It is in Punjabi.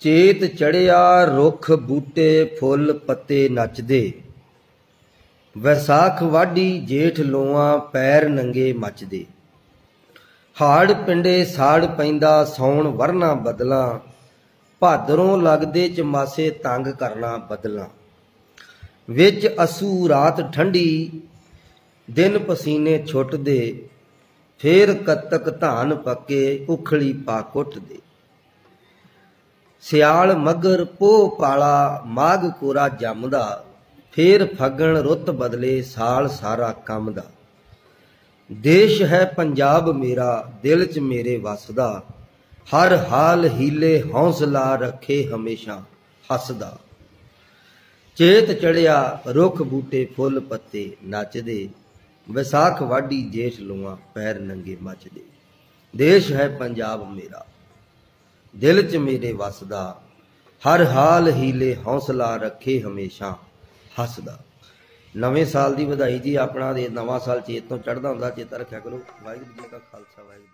ਚੇਤ ਚੜਿਆ ਰੁੱਖ ਬੂਟੇ ਫੁੱਲ ਪੱਤੇ ਨੱਚਦੇ। ਵੈਸਾਖ ਵਾਢੀ ਜੇਠ ਲੋਆਂ ਪੈਰ ਨੰਗੇ ਮੱਚਦੇ। ਹਾੜ ਪਿੰਡੇ ਸਾੜ ਪੈਂਦਾ ਸੌਣ ਵਰਨਾ ਬਦਲਾਂ। ਭਾਦਰੋਂ ਲੱਗਦੇ ਚਮਾਸੇ ਤੰਗ ਕਰਨਾ ਬਦਲਾਂ। ਵਿੱਚ ਅਸੂ ਰਾਤ ਠੰਡੀ ਦਿਨ ਪਸੀਨੇ ਛੁੱਟਦੇ। ਫੇਰ ਕਤਕ ਧਾਨ ਪੱਕੇ, ਉਖਲੀ ਪਾ ਕੁੱਟਦੇ। ਸਿਆਲ ਮਗਰ ਪੋ ਪਾਲਾ, ਮਾਘ ਕੋਰਾ ਜੰਮਦਾ, ਫੇਰ ਫਗਣ ਰੁੱਤ ਬਦਲੇ ਸਾਲ ਸਾਰਾ ਕੰਮ ਦਾ ਦੇਸ਼ ਹੈ ਪੰਜਾਬ ਮੇਰਾ, ਦਿਲ 'ਚ ਮੇਰੇ ਵਸਦਾ। ਹਰ ਹਾਲ ਹੀਲੇ ਹੌਸਲਾ ਰੱਖੇ ਹਮੇਸ਼ਾ ਹੱਸਦਾ। ਚੇਤ ਚੜਿਆ ਰੁੱਖ ਬੂਟੇ ਫੁੱਲ ਪੱਤੇ ਨੱਚਦੇ, ਵਿਸਾਖ ਵਾਢੀ ਜੇਠ ਲੂਆਂ ਪੈਰ ਨੰਗੇ ਮੱਚਦੇ। ਦੇਸ਼ ਹੈ ਪੰਜਾਬ ਮੇਰਾ ਦਿਲ 'ਚ ਮੇਰੇ ਵਸਦਾ, ਹਰ ਹਾਲ ਹੀਲੇ ਹੌਸਲਾ ਰੱਖੇ ਹਮੇਸ਼ਾ, ਹੱਸਦਾ। ਨਵੇਂ ਸਾਲ ਦੀ ਵਧਾਈ ਜੀ ਆਪਣਾ ਦੇ, ਨਵਾਂ ਸਾਲ ਚੇਤ ਤੋਂ ਚੜਦਾ ਹੁੰਦਾ, ਚੇਤਾ ਰੱਖਿਆ ਕਰੋ। ਵਾਹਿਗੁਰੂ ਜੀ ਕਾ ਖਾਲਸਾ, ਵਾਹਿਗੁਰੂ